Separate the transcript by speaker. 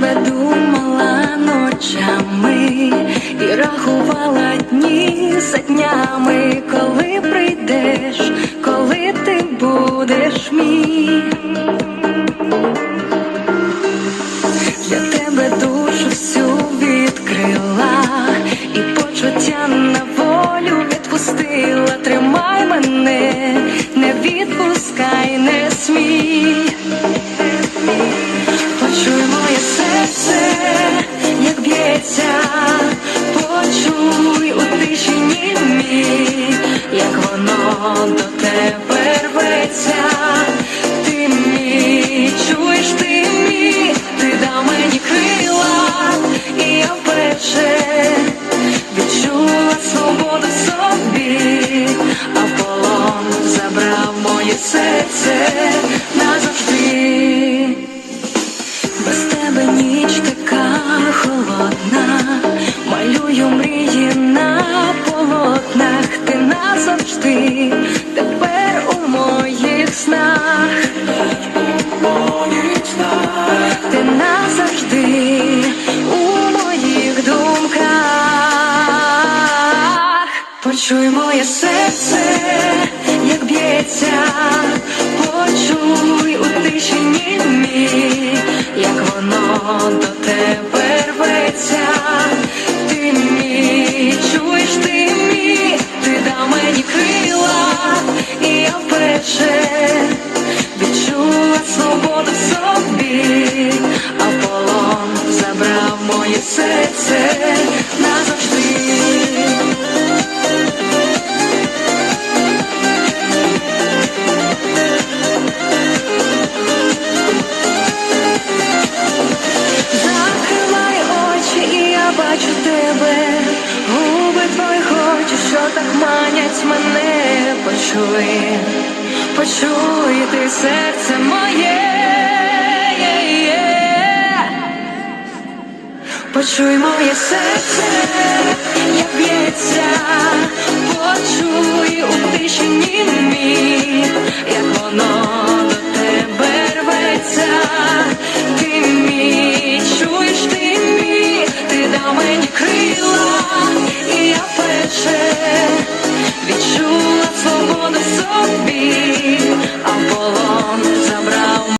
Speaker 1: тебе думала ночами і рахувала дні за днями, коли прийдеш, коли ти будеш мій. Для тебе душу всю відкрила і почуття на волю відпустила. Тримай мене, не відпускай, не смій. Почуй моє серце, як б'ється, почуй у тишині мій, як воно до тебе Почуй, почуй ти серце моє. Почуй моє серце, як б'ється, почуй